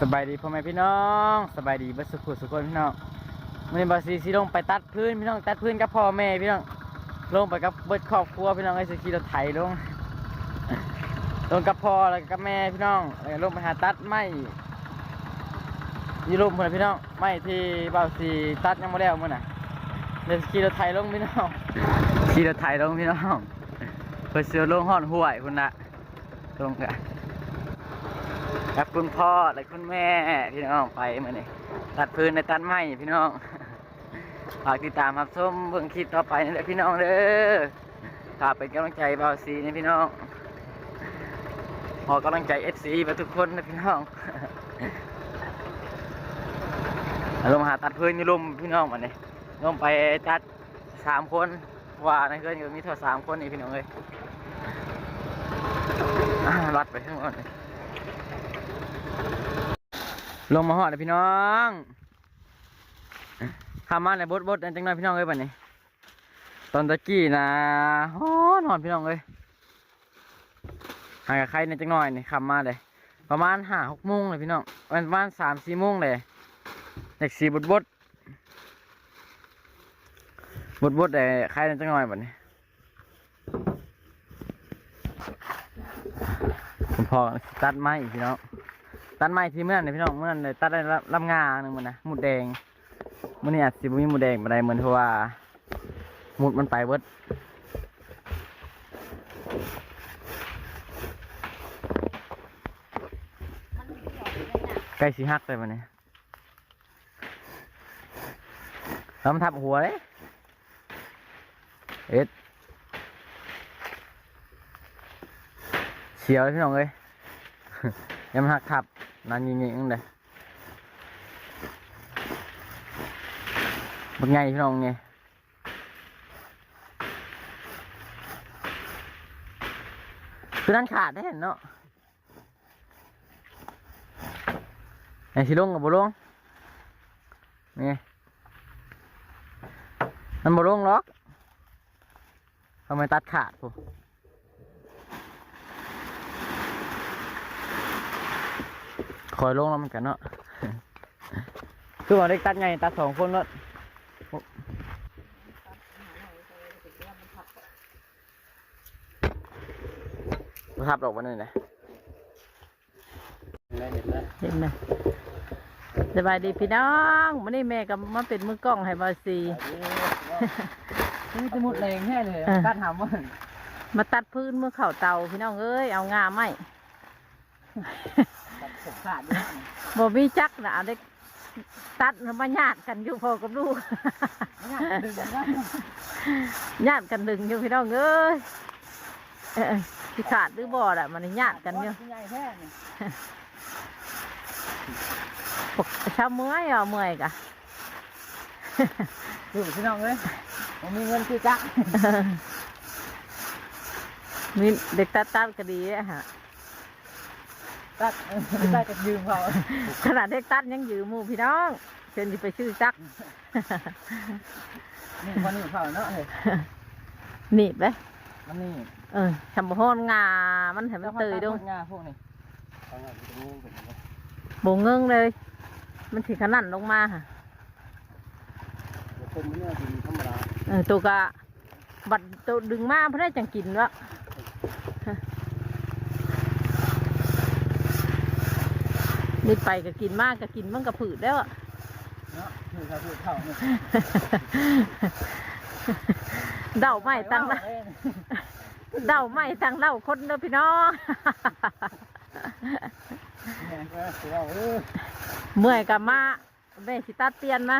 สบายดีพ่อแม่พี่น้องสบายดีเบัสุขุสุขคนพี่น้องมื่อนี้บาซีซีลงไปตัดพื้นพี่น้องตัดพื้นกับพ่อแม่พี่น้องลงไปกับเบิดครอบครัวพี่น้องไอ้สกีรถไถลงลงกับพ่อแล้วก็กับแม่พี่น้องแล้วลงไปหาตัดไม้ยี่ลมเพื่อนพี่น้องไม้ที่บาซีตัดยังไม่แล้วมื่อน่ะเดี๋ยวขี่รถไถลงพี่น้องขี่รถไถลงพี่น้องเพื่อเสือลงห่อนห้วยคุณนะลงกัน ครับคุณพ่อและคุณแม่พี่น้องไปมาเนี่ยตัดพื้นในตัดไม้พี่น้องฝากติดตามครับส้มเบิ่งคลิปต่อไปนี่แหละพี่น้องเด้อฝากเป็นกำลังใจเบาซีนี่พี่น้องขอกำลังใจเอฟซีมาทุกคนนะพี่น้องลงมาหาตัดพื้นอยู่ลุมพี่น้องมาเนี่ยลงไปตัดสามคนว่าในเพื่อนอยู่มีเท่าสามคนนี่พี่น้องเลยรัดไปทั้งหมดเลย ลงมาหอดเลยพี่น้องข้ามมาในบดบดจังหน่อยพี่น้องเอ้ยบัดนี้ตอนตะกี้นะฮอนหอนพี่น้องเอ้ยห่างกับใครในจังหน่อยนี่ข้ามาเลย ประมาณห้าหกโมงเลยพี่น้องประมาณสามสี่โมงเลยเด็กสี่บดบดบดบดแต่ใครในจังหน่อยบัดนี้ผมพอตัดไม้พี่น้อง ตัดไม้ที่เมื่อนั้นพี่น้องเมื่อนั้นเลยตัดได้ลำงาหนึ่งมันนะหมุดแดงมันนี่อาจสิบุมีหมุดแดงมาได้เหมือนเพราะว่าหมุดมันไปเบิดใกล้สีหักเลยมันนี่แล้วมันทับหัวเลยเอ็ดเฉียวพี่น้องเอ้ยยังหักทับ นั่นยิงยิงเลยเป็นไงพี่น้องไงคือนั่นขาดได้เห็นเนาะไอ้สิลงกับบุลงนี่มันบุลงหรอกทำไมตัดขาดปุ๊ คอยลงแล้วมันกันเนาะคือว่าเด็กตัดไงตัดสองคนเนาะมาทับดอกวันนี้นะเห็นไหมสบายดีพี่น้องวันนี้แม่กับมาเป็นมือกล้องให้บาซีนี่จะมุดแรงแค่เลยเออตัดหามว่ามาตัดพื้นมือเข่าเตาพี่น้องเอ้ยเอางาไหม ตัดขบขาดด้วยบ่มีจักนะเอาเด็กตัดมาญาติกันอยู่พอกับลูกเนี่ยดึงนะญาติกันดึงอยู่พี่น้องเอ้ยเออที่ขาดหรือบ่อแหละมันญาติกันอยู่ใหญ่แค่นี่ปกเช้าเมื่อยอะเมื่อยกะดูพี่น้องเลยผมมีเงินคือจักมีเด็กตัดตัดก็ดีอะฮะ ตัดได้จะยืมเขาขนาดเด็กตัดยังยืมหมู่พี่น้องเชิญที่ไปชื่อจักนี่คนนี้เขาเนาะเฮ้ยหนีบเลยมันนี่เออชำบะฮอนงา มันให้มันเตยดงงาพวกนี้โบเงิงเลย มันถีขนาดลงมาค่ะคนมันเนี่ยเป็นธรรมดาเออตัวกะบัดตัวดึงมาเพื่อได้จังกินวะ นี่ไปก็กินมากก็กินมันก็ผืดแล้วอะเนาะคือเขาพูดเขาเนี่ยเดาไม่ตั้งนะเดาไม่ตั้งเล่าคนเด้อพี่น้องเนี่ยก็คือเราเออเมื่อยกับมาแม่สิตัดเตียนมา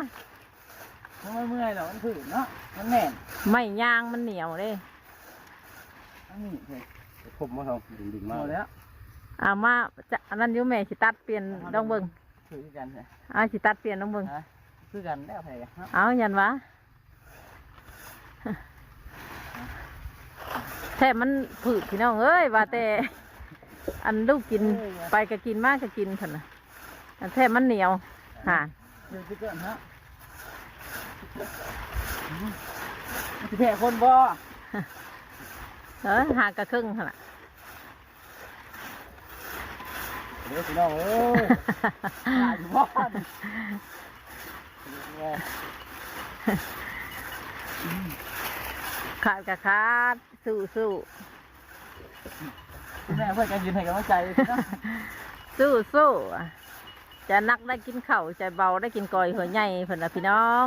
มันไม่เมื่อยหรอกมันผืนเนาะมันแน่นไม่ยางมันเหนียวเลยอันนี้เฮ้ยผมมาทำดึงดึงหมมากดแล้วเอามาจะอันนั้นอยู่แม่สิตัดเปลี่ยนดองเบิงคือกันเลยเอาสิตัดเปลี่ยนดองเบิงคือกันแล้วไงครับเอายันวะแท้มันผืดพี่น้องเอ้ยว่าแต่อันลูกกินไปก็กินมากก็กินเถอะนะอันแท้มันเหนียวห่านเดี๋ยวจะเกิดฮะจะแพ้คนบ่เออหากระครึ่งขนาด เดี๋ยวพี่น้องเอ้ยหาอยู่บ้านเนี่ยขาดกับขาดสู้สู้คุณแม่เพื่อนกันยืนให้กำลังใจเลยนะสู้สู้จะนักได้กินข้าวใจเบาได้กินกอยหัวใหญ่เพิ่นน่ะพี่น้อง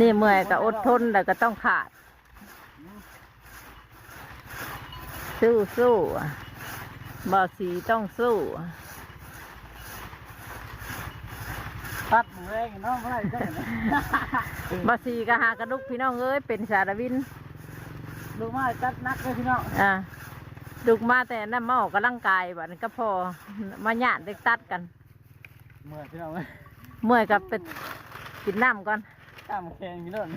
นี่เมื่อยก็อดทนแต่ก็ต้องขาด สู้สู้บ่สีต้องสู้ตัดหมูแรงเนาะเมื่อไหร่จะเห็นบ่สีก็หากระดุกพี่น้องเอ้ยเป็นสารวินดูมาจัดนักเลยพี่น้องอ่าดุกมาแต่นั่นมาออกกำลังกายบัดนี้ก็พอมาหยาดเด็กตัดกัน เมื่อพี่น้องเอ้ยเมื่อยกับเป็นกินน้ำก่อนตามแขงพี่น้อง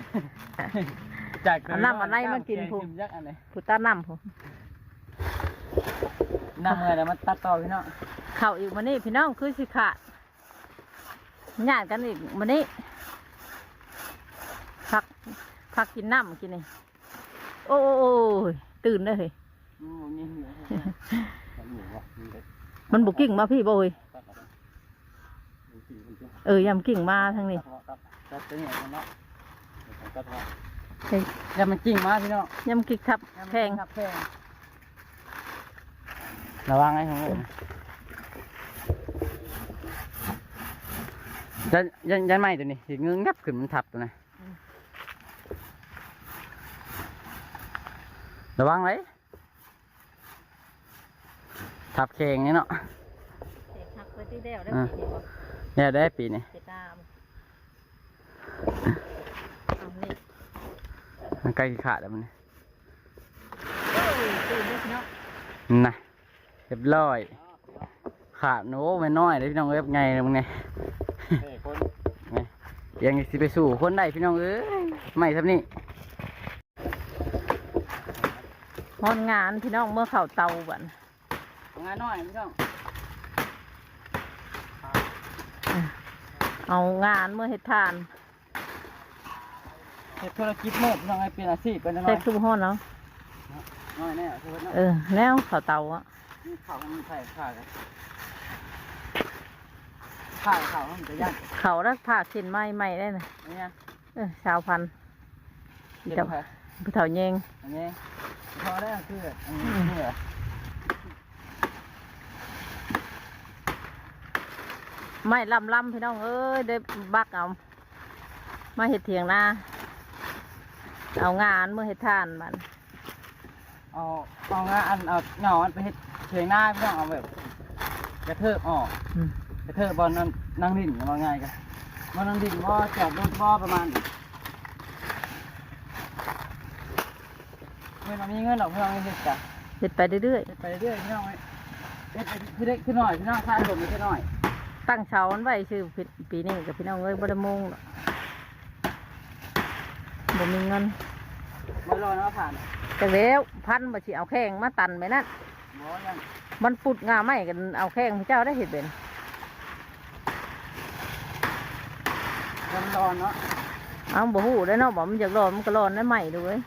จากเอาน้ำอะไรมากินพุ่พุ่มยักษ์อันไหนผู้ตาน้ำผม น้ำเมื่อแล้วมันตัดต่อพี่น้องเข่าอีกวันนี้พี่น้องคือสิขาดหยาดกันอีกวันนี้พักพักกินน้ำกินนี่โอ้โอ้โอ้ยตื่นเลยเฮ้ยอืมมีเหนือหมูวะมีเด็ดมันบุกิ่งมาพี่บ่เฮ้ยตัดเอาไปดูสีมันจะเออยำกิ่งมาทางนี้ตัดเอาตัดตัดตัวนี้เอาเนาะเดี๋ยวผมตัดเอาเฮ้ยแล้วมันจริงมาพี่น้องยำกิ่งทับแพงค รับแพงระวังไอ้ของผมยันยันยันไม่ตัวนี้สิเงื้องับขึ้นมันทับตัวนะระวังเลยทับแข่งนี่เนาะเด็กหักไปที่เดียวได้อ่าปีนี้บ่เนี่ยได้ปีนี้เจ็ดตามเอานี่มันใกล้ขาดแล้วมันเอ้ยตื่นเลยพี่น้องนะ เรียบร้อย ขาดโน้ไม่น้อยเลยพี่น้องเอ้ยไงเลยมึงไงไงยังสิไปสู่คนได้พี่น้องเอ้ยไม่ทับนี่ฮอนงานพี่น้องเมื่อเข่าเตาบันงานน้อยพี่น้องเอางานเมื่อเฮ็ดทานเฮ็ดธุรกิจเมื่อพี่น้องให้เป็นอาชีพเป็นน้ใส่อยคือฮ้อนเนาะน้อยแน่คือว่าน้อยเออแล้วเข่าเตาอะ นี่ข่าวมันใส่ข่าวกันข่าวข่าวมันจะยากเขารักผ้าเส้นไม้ใหม่ได้นะอันเนี้ยเออชาวพันธุ์เดี๋เจ้ายวไปผู้เฒ่าเยงอันนี้พอได้คืออันนี้นี่เหรอไม้ลำลำพี่น้องเอ้ยได้บักเอา มาเห็ดเถียงนาเอางานเมื่อเฮ็ดทานมันเอาเอางาอันเอาเหงาอันไปเฮ็ด เชียงหน้าพี่น้องเอาแบบกระเทิบออกอืม กระเทิบบอลนั่นนั่งดิ่นว่าง่ายกันบอลนั่งดิ่นบ่จอดรถบ่ประมาณนี้เมื่อเรามีเงินหรอกพี่น้องเฮ็ดจ้ะเฮ็ดไปเรื่อยเฮ็ดไปเรื่อยๆพี่น้องเอ้ยเฮ็ดไปคือเล็กคือน้อยพี่น้องค่าลมไม่ใช่น้อยๆ ตั้งเสามันไว้ชื่อปีปีนี้กับพี่น้องเอ้ยบ่ได้มุ่งหรอกบ่มีเงินบ่รอนะผ่านจังแล้วพันบ่สิเอาแข้งมาตันไปนั่นบ่ยัง มันปุดงาไม้กันเอาแข้งพระเจ้าได้เห็ดเป็นยังรอนเนาะเอาบ่ฮู้ได้อเนาะบ่มันอยากร้อนมันก็ร้อนได้ใหม่ดูเว้ย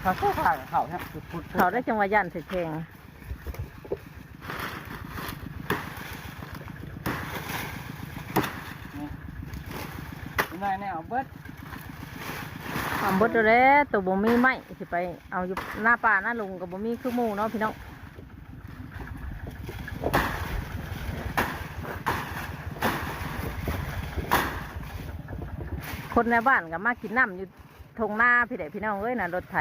เขาเข้าผ่านเขาเนี่ยพุดๆเขาได้จังหวะยันใส่แข้งนี่นายแนวเบิดเอาเบด เอาแล้วตัวบ่มีไม้สิไปเอาอยู่หน้าป่าหน้าลุงกับบ่มีคือหมู่เนาะพี่น้องคนในบ้านก็มากินน้ำอยู่ทงหน้าพี่เด็พี่น้องเอ้ยน่ะรถไถ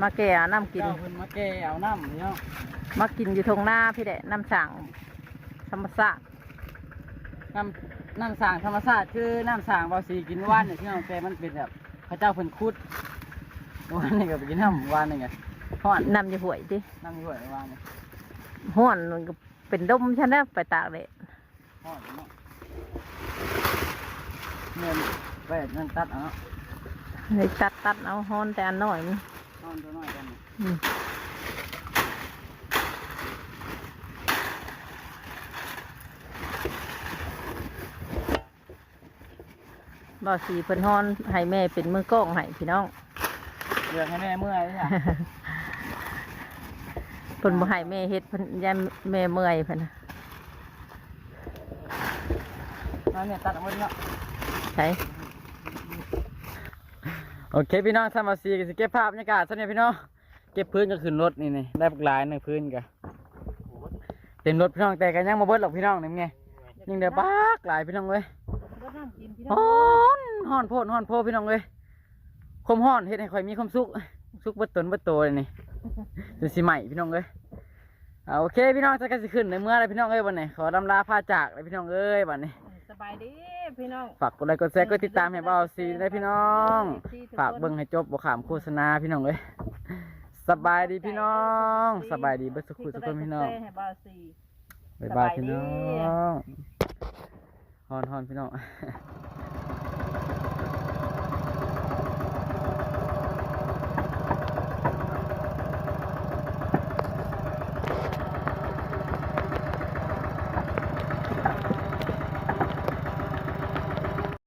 มาแก่เอาน้ำกิน เจ้าเพิ่นมาแก้เอาน้ำพี่น้องมากินอยู่ทงหน้าพี่เด็น้ำสั่งธรรมศาสตร์น้ำน้ำสร้างธรรมชาติคือน้ำสร้างเบาสีกินว่านเนี่ยพี่น้องแต่มันเป็นแบบพ ระเจ้าเพิ่นคุดวานนี่ก็ไปกินน้ำวานนี่ไงห้อนน้ำอยู่ห่วยดิน้ำอยู่ไหนวานนี่ห้อนมันก็เป็นดมฉันนะไปตากแดดห้อนเนาะเงินไปเงินตัดเอาเนาะเลยตัดตัดเอาห้อนแต่อันน้อยมันห้อนตัวน้อยกันนี่ บ่าวสีเพิ่นฮ้อนให้แม่เป็นมือกล้องให้พี่น้องเรื่องให้แม่เมื่อยนี่ค่ะเพิ่นบ่ให้แม่เฮ็ดเพิ่นยันแม่เมื่อยเพิ่นน่ะนั่นเนี่ยตัดออกหมดเนาะใช่โอเคพี่น้องทำมาซีก็สิเก็บภาพบรรยากาศซะเนี่ยพี่น้องเก็บพื้นก็ขึ้นรถนี่นี่ได้ปลายหนึ่งพื้นกะเต็มรถพี่น้องแต่กันยังมาเบิดหรอกพี่น้องนี่ไงยังเดี๋ยวบักหลายพี่น้องเลยบ่นั่งกินพี่น้ฮ้อ องนฮ้อนโพดฮ้อนโพดพี่น้องเลยคมฮ้อนเฮ็ดให้ข่อยมีความสุขสุขเบิดตนเบิดโตเลยนี่จนสิใหม่พี่น้องเลยเอาโอเคพี่น้องจะกันสิขึ้นในเมื่อไรพี่น้องเอ้ยวันนี้ขอดำลาพาจากเลยพี่น้องเอ้ยวันนี้สบายดีพี่น้องฝากกดไลค์กดแชร์กดติดตามให้เบาซีได้พี่น้อง ฝากเบิ่งให้จบบ่ขามโฆษณาพี่น้องเอ้ยสบายดีพี่น้อง สบายดีเบิดสุขุทุกคนพี่น้องให้บ่าวสีบ๊ายบายสบายดีพี่น้องฮอนฮอนพี่น้อง